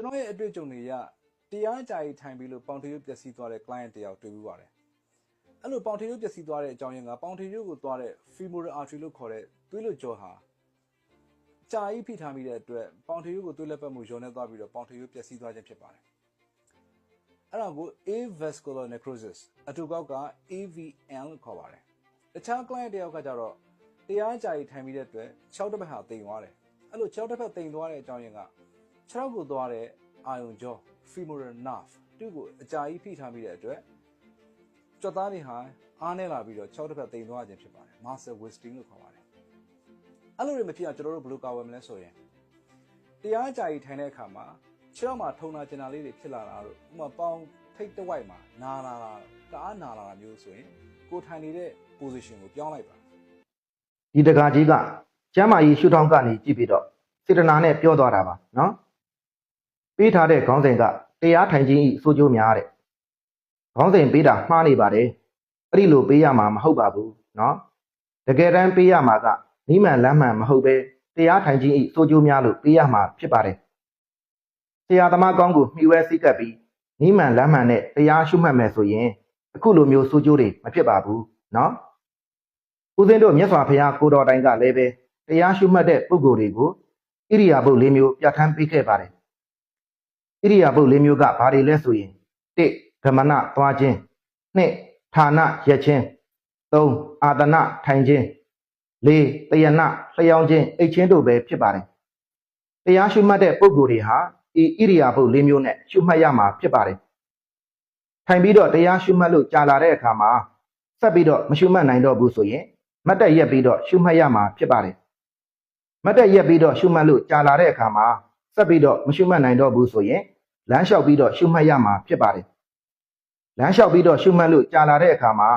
ကျွန်တော်ရဲ့အတွေ့အကြုံတွေရတရားကြာကြီးထိုင်ပြီးလို့ပေါင်ထရွတ်ပျက်စီးသွားတဲ့ client တယောက်တွေ့ပြီးပါတယ်အဲ့လိုပေါင်ထရွတ်ပျက်စီးသွားတဲ့အကြောင်းရင်းကပေါင်ထရွတ်ကိုသွားတဲ့ femoral artery လို့ခေါ်တဲ့သွေးလွှတ်ကြောဟာကြာကြီးဖိထားမိတဲ့အတွက်ပေါင်ထရွတ်ကိုသွေးလက်ပတ်မှုယုံနေသွားပြီးတော့ပေါင်ထရွတ်ပျက်စီးသွားခြင်းဖြစ်ပါတယ်အဲ့ဒါကို avascular necrosis အတူကောက်က AVN လို့ခေါ်ပါတယ်တခြား client တယောက်ကကြတော့တရားကြာကြီးထိုင်ပြီးတဲ့အတွက်6တစ်ပတ်ဟာတိမ်သွားတယ်အဲ့လို6တစ်ပတ်တိမ်သွားတဲ့အကြောင်းရင်းက 6ကိုသွားတဲ့အာယုံကြော femoral nerve သူ့ကိုအကြာကြီးဖိထားမိတဲ့အတွက်ကြွက်သားတွေဟာအားနေလာပြီးတော့6တစ်ပတ်တိမ်သွားခြင်းဖြစ်ပါတယ် muscle wasting လို့ခေါ်ပါတယ်အဲ့လိုတွေမဖြစ်အောင်ကျွန်တော်တို့ဘယ်လိုကာဝယ်မလဲဆိုရင်တရားကြာကြီးထိုင်တဲ့အခါမှာခြေထောက်မှာထုံနာကျင်နာလေးတွေဖြစ်လာတာတို့ဥပမာပေါင်ထိတ်တစ်ဝိုက်မှာနာလာတာတအားနာလာတာမျိုးဆိုရင်ကိုယ်ထိုင်နေတဲ့ position ကိုပြောင်းလိုက်ပါဒီတကာကြီးကကျမ်းမာရေးရှုထောင့်ကနေကြည့်ပြီးတော့စေတနာနဲ့ပြောသွားတာပါနော် ပေးထားတဲ့ခေါင်းစဉ်ကတရားထိုင်ခြင်းဤစိုးကျိုးများတဲ့ခေါင်းစဉ်ပေးတာမှားနေပါတယ်အဲ့ဒီလိုပေးရမှာမဟုတ်ပါဘူးနော်တကယ်တမ်းပေးရမှာကနိမန်လမ်းမှန်မဟုတ်ပဲတရားထိုင်ခြင်းဤစိုးကျိုးများလို့ပေးရမှာဖြစ်ပါတယ်ဆရာသမားကောင်းကိုမှီဝဲစိတ်ကပ်ပြီးနိမန်လမ်းမှန်နဲ့တရားရှုမှတ်မယ်ဆိုရင်အခုလိုမျိုးစိုးကျိုးတွေမဖြစ်ပါဘူးနော်ဦးဇင်းတို့မြတ်စွာဘုရားကိုတော်တိုင်ကလည်းပဲတရားရှုမှတ်တဲ့ပုဂ္ဂိုလ်တွေကိုဣရိယာပုတ်၄မျိုးပြဋ္ဌာန်းပေးခဲ့ပါတယ် ဣရိယာပုတ်၄မျိုးကဘာတွေလဲဆိုရင်၁ဂမနသွားခြင်း၂ဌာနရက်ခြင်း၃အာတနထိုင်ခြင်း၄တယနလျှောင်းခြင်းအိတ်ချင်းတို့ပဲဖြစ်ပါတယ်တရားရှုမှတ်တဲ့ပုဂ္ဂိုလ်တွေဟာဤဣရိယာပုတ်၄မျိုးနဲ့ရှုမှတ်ရမှာဖြစ်ပါတယ်ထိုင်ပြီးတော့တရားရှုမှတ်လို့ကြာလာတဲ့အခါမှာဆက်ပြီးတော့မရှုမှတ်နိုင်တော့ဘူးဆိုရင်မတ်တက်ရက်ပြီးတော့ရှုမှတ်ရမှာဖြစ်ပါတယ်။မတ်တက်ရက်ပြီးတော့ရှုမှတ်လို့ကြာလာတဲ့အခါမှာ ဆက်ပြီးတော့မရှုမှတ်နိုင်တော့ဘူးဆိုရင်လမ်းလျှောက်ပြီးတော့ရှုမှတ်ရမှာဖြစ်ပါတယ်။လမ်းလျှောက်ပြီးတော့ရှုမှတ်လို့ကြာလာတဲ့အခါမှာ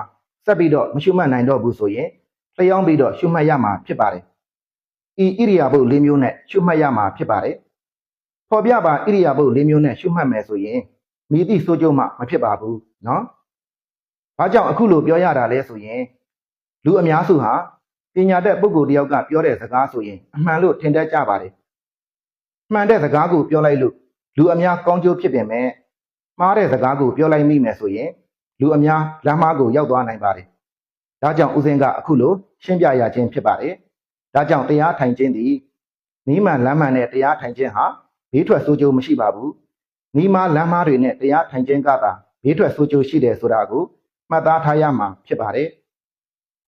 ဆက်ပြီးတော့မရှုမှတ်နိုင်တော့ဘူးဆိုရင်လျှောင်းပြီးတော့ရှုမှတ်ရမှာဖြစ်ပါတယ်။ဤဣရိယာပုတ်၄မျိုးနဲ့ရှုမှတ်ရမှာဖြစ်ပါတယ်။ဖော်ပြပါဣရိယာပုတ်၄မျိုးနဲ့ရှုမှတ်မယ်ဆိုရင်မိသည့်စိုးကျုံမှမဖြစ်ပါဘူးနော်။ဘာကြောင့်အခုလိုပြောရတာလဲဆိုရင်လူအများစုဟာပညာတတ်ပုဂ္ဂိုလ်တယောက်ကပြောတဲ့စကားဆိုရင်အမှန်လို့ထင်တတ်ကြပါတယ်။ မှန်တဲ့စကားကိုပြောလိုက်လို့လူအများကောင်းကျိုးဖြစ်ပေမဲ့မှားတဲ့စကားကိုပြောလိုက်မိမယ်ဆိုရင်လူအများလမ်းမားကိုရောက်သွားနိုင်ပါတယ်။ဒါကြောင့်ဦးစင်းကအခုလိုရှင်းပြရခြင်းဖြစ်ပါတယ်။ဒါကြောင့်တရားထိုင်ခြင်းသည်နီးမှန်လမ်းမှန်နဲ့တရားထိုင်ခြင်းဟာဘေးထွက်ဆိုးကျိုးမရှိပါဘူး။နီးမှလမ်းမားတွေနဲ့တရားထိုင်ခြင်းကသာဘေးထွက်ဆိုးကျိုးရှိတယ်ဆိုတာကိုမှတ်သားထားရမှာဖြစ်ပါတယ်။